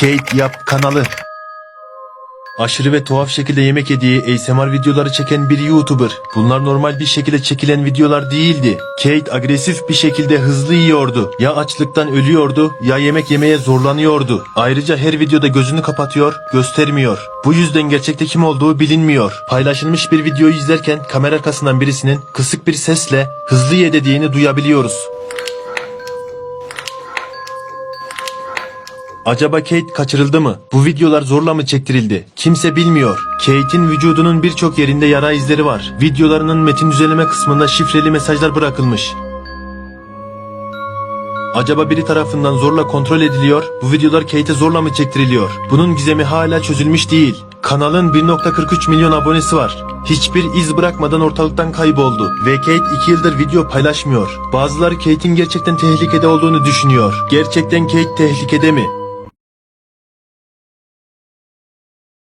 Kate Yap kanalı. Aşırı ve tuhaf şekilde yemek yediği ASMR videoları çeken bir YouTuber. Bunlar normal bir şekilde çekilen videolar değildi. Kate agresif bir şekilde hızlı yiyordu. Ya açlıktan ölüyordu ya yemek yemeye zorlanıyordu. Ayrıca her videoda gözünü kapatıyor, göstermiyor. Bu yüzden gerçekte kim olduğu bilinmiyor. Paylaşılmış bir videoyu izlerken kamera arkasından birisinin kısık bir sesle hızlı ye dediğini duyabiliyoruz. Acaba Kate kaçırıldı mı? Bu videolar zorla mı çektirildi? Kimse bilmiyor. Kate'in vücudunun birçok yerinde yara izleri var. Videolarının metin düzenleme kısmında şifreli mesajlar bırakılmış. Acaba biri tarafından zorla kontrol ediliyor, bu videolar Kate'e zorla mı çektiriliyor? Bunun gizemi hala çözülmüş değil. Kanalın 1.43 milyon abonesi var. Hiçbir iz bırakmadan ortalıktan kayboldu ve Kate 2 yıldır video paylaşmıyor. Bazıları Kate'in gerçekten tehlikede olduğunu düşünüyor. Gerçekten Kate tehlikede mi?